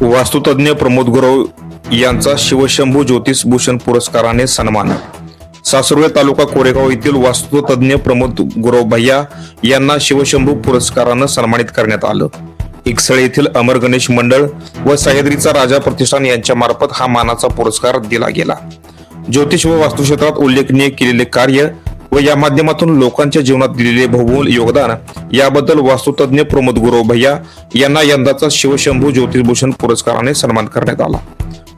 वास्तुतज्ञ प्रमोद गुरव यांचा शिवशंभू ज्योतिष भूषण पुरस्काराने सन्मान. सासुर्वे तालुका कोरेगाव येथील वास्तुतज्ञ प्रमोद गुरव भैया यांना शिवशंभू पुरस्कारानं सन्मानित करण्यात आलं. इकसळे येथील अमर गणेश मंडळ व सह्याद्रीचा राजा प्रतिष्ठान यांच्या मार्फत हा मानाचा पुरस्कार दिला गेला. ज्योतिष व वास्तुक्षेत्रात उल्लेखनीय केलेले कार्य व या माध्यमातून लोकांच्या जीवनात दिलेले बहुमूल योगदान याबद्दल वास्तुतज्ञ प्रमोद गुरव भैया यांना यंदाचा शिवशंभू ज्योतिषभूषण पुरस्काराने सन्मान करण्यात आला.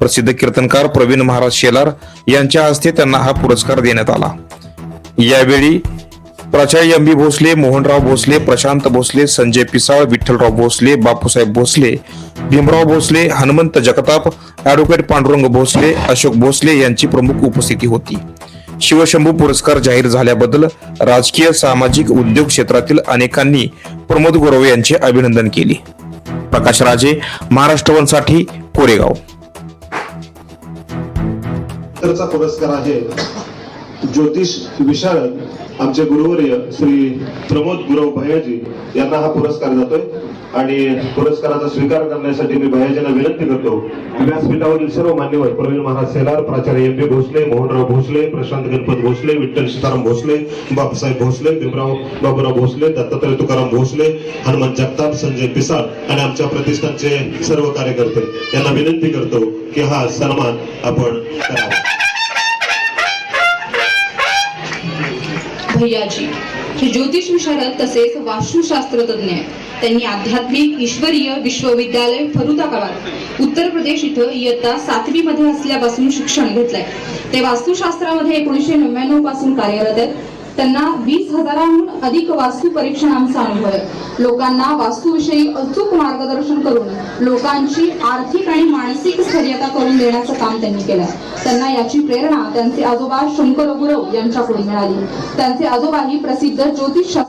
प्रसिद्ध कीर्तनकार प्रवीण महाराज शेलार यांच्या हस्ते त्यांना हा पुरस्कार देण्यात आला. यावेळी प्राचार्य M B Bhosale Mohanrao Bhosale Prashant Bhosale Sanjay Pisal Vitthalrao Bhosale Bapusaheb Bhosale Bhimrao Bhosale Hanumant Jagtap advocate Pandurang Bhosale Ashok Bhosale यांची प्रमुख उपस्थिती होती. शिवशंभू पुरस्कार जाहीर झाल्याबद्दल राजकीय सामाजिक उद्योग क्षेत्रातील अनेकांनी प्रमोद गुरव यांचे अभिनंदन केले. प्रकाश राजे महाराष्ट्र वनसाठी कोरेगाव. तरचा पुरस्कार आहे ज्योतिष विशाळ आमचे गुरुवर्य श्री प्रमोद गुरव भैयाजी यांना हा पुरस्कार जातोय. आणि पुरस्काराचा स्वीकार करण्यासाठी मी भैयाजींना विनंती करतो. व्यासपीठावरील सर्व मान्यवर प्रवीण महाराज सेलार प्राचार्य एम बी भोसले मोहनराव भोसले प्रशांत गणपत भोसले विठ्ठल सीताराम भोसले बाबासाहेब भोसले भीमराव बाबूराव भोसले दत्तात्रय तुकाराम भोसले हनुमान जगताप संजय पिसाळ आणि आमच्या प्रतिष्ठानचे सर्व कार्यकर्ते. यांना विनंती करतो की हा सन्मान आपण भैयाजी हे ज्योतिष विशारद तसेच वास्तुशास्त्रतज्ञ आहेत. त्यांनी आध्यात्मिक ईश्वरीय विश्वविद्यालय फरुदाबाद उत्तर प्रदेश इथं इयत्ता सातवी मध्ये असल्यापासून शिक्षण घेतलंय. ते वास्तुशास्त्रामध्ये एकोणीसशे नव्याण्णवपासून कार्यरत आहेत. त्यांना वीस हजारांहून अधिक वास्तू परीक्षणांचा अनुभव आहे. लोकांना वास्तूविषयी अचूक मार्गदर्शन करून लोकांची आर्थिक आणि मानसिक स्थैर्यता करून देण्याचं काम त्यांनी केलं त्यांना याची प्रेरणा त्यांचे आजोबा शंकर गुरव यांच्याकडून मिळाली. त्यांचे आजोबाही प्रसिद्ध ज्योतिष